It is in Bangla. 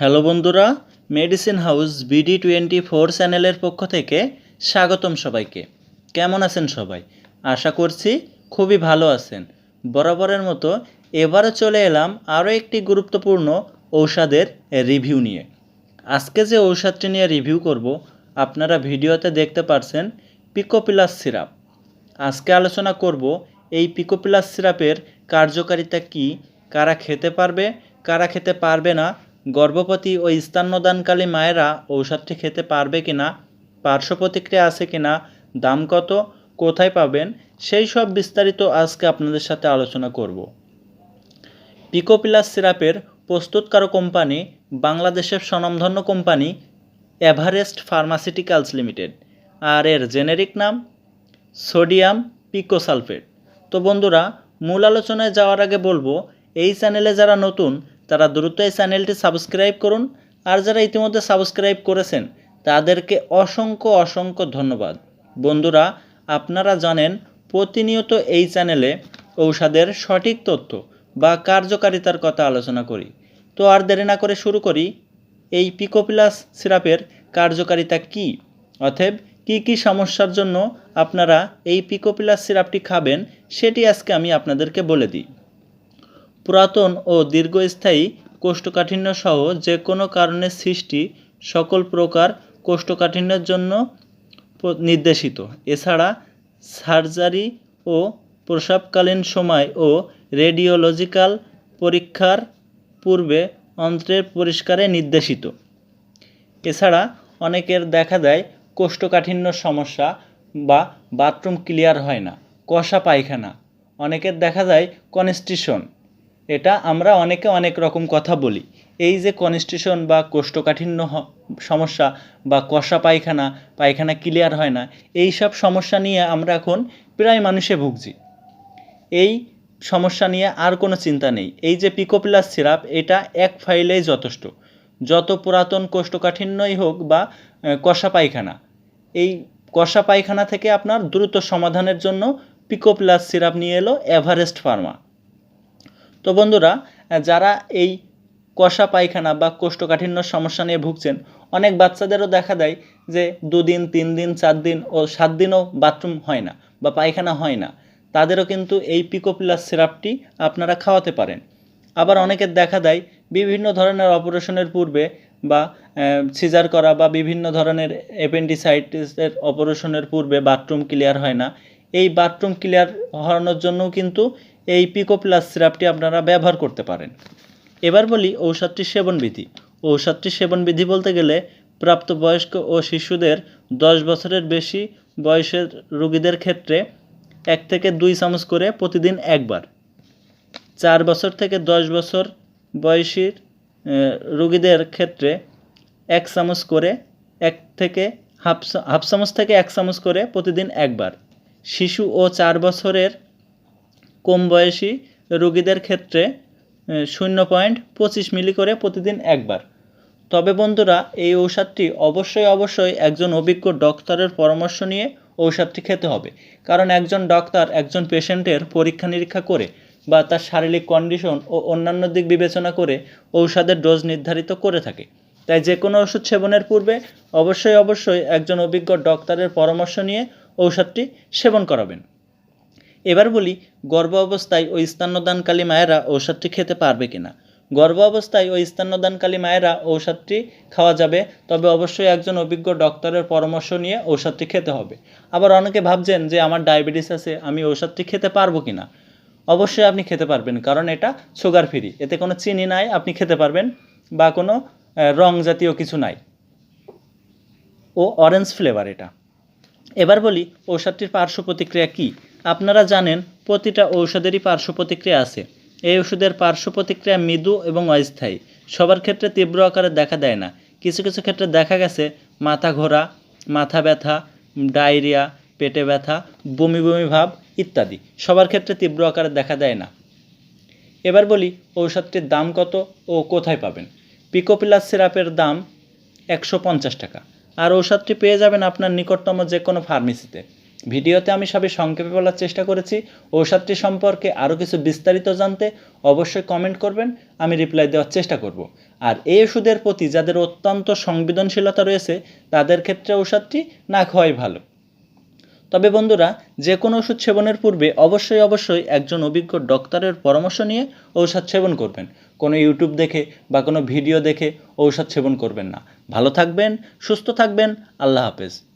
হ্যালো বন্ধুরা medicine house BD twenty four চ্যানেলের পক্ষ থেকে স্বাগতম সবাইকে। কেমন আছেন সবাই? আশা করছি খুবই ভালো আছেন। বরাবরের মতো এবারও চলে এলাম আরও একটি গুরুত্বপূর্ণ ঔষধের রিভিউ নিয়ে। আজকে যে ঔষধটি নিয়ে রিভিউ করব, আপনারা ভিডিওতে দেখতে পারছেন পিকোপিলাস সিরাপ আজকে আলোচনা করব এই পিকোপিলাস সিরাপের কার্যকারিতা কি, কারা খেতে পারবে, কারা খেতে পারবে না গর্ভবতী ও স্তন্যদানকালী মায়েরা ঔষধটি খেতে পারবে কিনা, পার্শ্ব প্রতিক্রিয়া আছে কিনা, দাম কত, কোথায় পাবেন, সেই সব বিস্তারিত আজকে আপনাদের সাথে আলোচনা করব। পিকোপিলাস সিরাপের প্রস্তুতকারক কোম্পানি বাংলাদেশের স্বনামধন্য কোম্পানি এভারেস্ট ফার্মাসিউটিক্যালস লিমিটেড, আর এর জেনেরিক নাম সোডিয়াম পিকোসালফেট। তো বন্ধুরা, মূল আলোচনায় যাওয়ার আগে বলব, এই চ্যানেলে যারা নতুন তারা দ্রুত এই চ্যানেলটি সাবস্ক্রাইব করুন। আর যারা ইতিমধ্যে সাবস্ক্রাইব করেছেন, তাদেরকে অসংখ্য অসংখ্য ধন্যবাদ। বন্ধুরা, আপনারা জানেন, প্রতিনিয়ত এই চ্যানেলে ঔষধের সঠিক তথ্য বা কার্যকারিতার কথা আলোচনা করি। তো আর দেরি না করে শুরু করি। এই পিকোপিলাস সিরাপের কার্যকারিতা কী? অতএব, কি কি সমস্যার জন্য আপনারা এই পিকোপিলাস সিরাপটি খাবেন, সেটি আজকে আমি আপনাদেরকে বলে দিই। পুরাতন ও দীর্ঘস্থায়ী কোষ্ঠকাঠিন্য সহ যে কোনো কারণে সৃষ্টি সকল প্রকার কোষ্ঠকাঠিন্যের জন্য নির্দেশিত। এছাড়া সার্জারি ও প্রসবকালীন সময় ও রেডিওলজিক্যাল পরীক্ষার পূর্বে অন্ত্রের পরিষ্কারে নির্দেশিত। এছাড়া অনেকের দেখা দেয় কোষ্ঠকাঠিন্য সমস্যা বা বাথরুম ক্লিয়ার হয় না, কষা পায়খানা। অনেকের দেখা যায় কনস্টিশন। এটা আমরা অনেকে অনেক রকম কথা বলি। এই যে কনস্টিশন বা কোষ্ঠকাঠিন্য সমস্যা বা কষা পায়খানা পায়খানা ক্লিয়ার হয় না, এই সব সমস্যা নিয়ে আমরা এখন প্রায় মানুষে ভুগছি। এই সমস্যা নিয়ে আর কোনো চিন্তা নেই। এই যে পিকোপ্লাস সিরাপ এটা এক ফাইলেই যথেষ্ট। যত পুরাতন কোষ্ঠকাঠিন্যই হোক বা কষা পায়খানা, এই কষা পায়খানা থেকে আপনার দ্রুত সমাধানের জন্য পিকোপ্লাস সিরাপ নিয়ে এলো এভারেস্ট ফার্মা তো বন্ধুরা যারা এই কষা পায়খানা বা কোষ্ঠকাঠিন্য সমস্যা নিয়ে ভুগছেন, অনেক বাচ্চাদেরও দেখা দেয় যে দুদিন তিন দিন চার দিন ও সাত দিনও বাথরুম হয় না বা পায়খানা হয় না। তাদেরও কিন্তু এই পিকোপ্লাস সিরাপটি আপনারা খাওয়াতে পারেন। আবার অনেকের দেখা দেয় বিভিন্ন ধরনের অপারেশনের পূর্বে বা সিজার করা বা বিভিন্ন ধরনের অ্যাপেন্ডিসাইটিসের অপারেশনের পূর্বে বাথরুম ক্লিয়ার হয় না। এই বাথরুম ক্লিয়ার হওয়ানোর জন্যও কিন্তু এই পিকো প্লাস সিরাপটি আপনারা ব্যবহার করতে পারেন। এবার বলি ঔষধটির সেবনবিধি। ঔষধটির সেবনবিধি বলতে গেলে প্রাপ্তবয়স্ক ও শিশুদের দশ বছরের বেশি বয়সের রোগীদের ক্ষেত্রে এক থেকে দুই চামচ করে প্রতিদিন একবার। চার বছর থেকে দশ বছর বয়সীর রোগীদের ক্ষেত্রে এক চামচ করে এক থেকে হাফ হাফ চামচ থেকে এক চামচ করে প্রতিদিন একবার। শিশু ও চার বছরের কম বয়সী রোগীদের ক্ষেত্রে শূন্য পয়েন্ট পঁচিশ মিলি করে প্রতিদিন একবার। তবে বন্ধুরা, এই ঔষধটি অবশ্যই অবশ্যই একজন অভিজ্ঞ ডক্টরের পরামর্শ নিয়ে ঔষধটি খেতে হবে। কারণ একজন ডক্টর একজন পেশেন্টের পরীক্ষা নিরীক্ষা করে বা তার শারীরিক কন্ডিশন ও অন্যান্য দিক বিবেচনা করে ঔষধের ডোজ নির্ধারিত করে থাকে। তাই যে কোনো ওষুধ সেবনের পূর্বে অবশ্যই অবশ্যই একজন অভিজ্ঞ ডক্টরের পরামর্শ নিয়ে ঔষধটি সেবন করাবেন। এবার বলি, গর্ভ অবস্থায় ওই স্তন্যদানকালী মায়েরা ঔষধটি খেতে পারবে কিনা? গর্ভ অবস্থায় ওই স্তন্যদানকালী মায়েরা ঔষধটি খাওয়া যাবে, তবে অবশ্যই একজন অভিজ্ঞ ডক্টরের পরামর্শ নিয়ে ঔষধটি খেতে হবে। আবার অনেকে ভাবছেন যে, আমার ডায়াবেটিস আছে, আমি ঔষধটি খেতে পারব কিনা? অবশ্যই আপনি খেতে পারবেন, কারণ এটা সুগার ফ্রি এতে কোনো চিনি নাই, আপনি খেতে পারবেন, বা কোনো রং জাতীয় কিছু নাই। ও অরেঞ্জ ফ্লেভার এটা। এবার বলি, ঔষধটির পার্শ্ব প্রতিক্রিয়া কী? আপনারা জানেন, প্রতিটা ঔষধেরই পার্শ্ব প্রতিক্রিয়া আছে। এই ওষুধের পার্শ্ব প্রতিক্রিয়া মৃদু এবং অস্থায়ী। সবার ক্ষেত্রে তীব্র আকারে দেখা দেয় না। কিছু কিছু ক্ষেত্রে দেখা গেছে, মাথা ঘোরা, মাথা ব্যথা, ডায়রিয়া, পেটে ব্যথা, বমি বমি ভাব ইত্যাদি। সবার ক্ষেত্রে তীব্র আকারে দেখা দেয় না। এবার বলি, ঔষধটির দাম কত ও কোথায় পাবেন? পিকোপিলাস সিরাপের দাম একশো পঞ্চাশ টাকা। আর ঔষধটি পেয়ে যাবেন আপনার নিকটতম যে কোনো ফার্মেসিতে। ভিডিওতে আমি সবই সংক্ষেপে বলার চেষ্টা করেছি। ঔষধটি সম্পর্কে আরও কিছু বিস্তারিত জানতে অবশ্যই কমেন্ট করবেন, আমি রিপ্লাই দেওয়ার চেষ্টা করব। আর এই ওষুধের প্রতি যাদের অত্যন্ত সংবেদনশীলতা রয়েছে, তাদের ক্ষেত্রে ঔষধটি না খাওয়াই ভালো। তবে বন্ধুরা, যে কোনো ওষুধ সেবনের পূর্বে অবশ্যই অবশ্যই একজন অভিজ্ঞ ডক্টরের পরামর্শ নিয়ে ঔষধ সেবন করবেন। কোনো ইউটিউব দেখে বা কোনো ভিডিও দেখে ঔষধ সেবন করবেন না। ভালো থাকবেন, সুস্থ থাকবেন, আল্লাহ হাফেজ।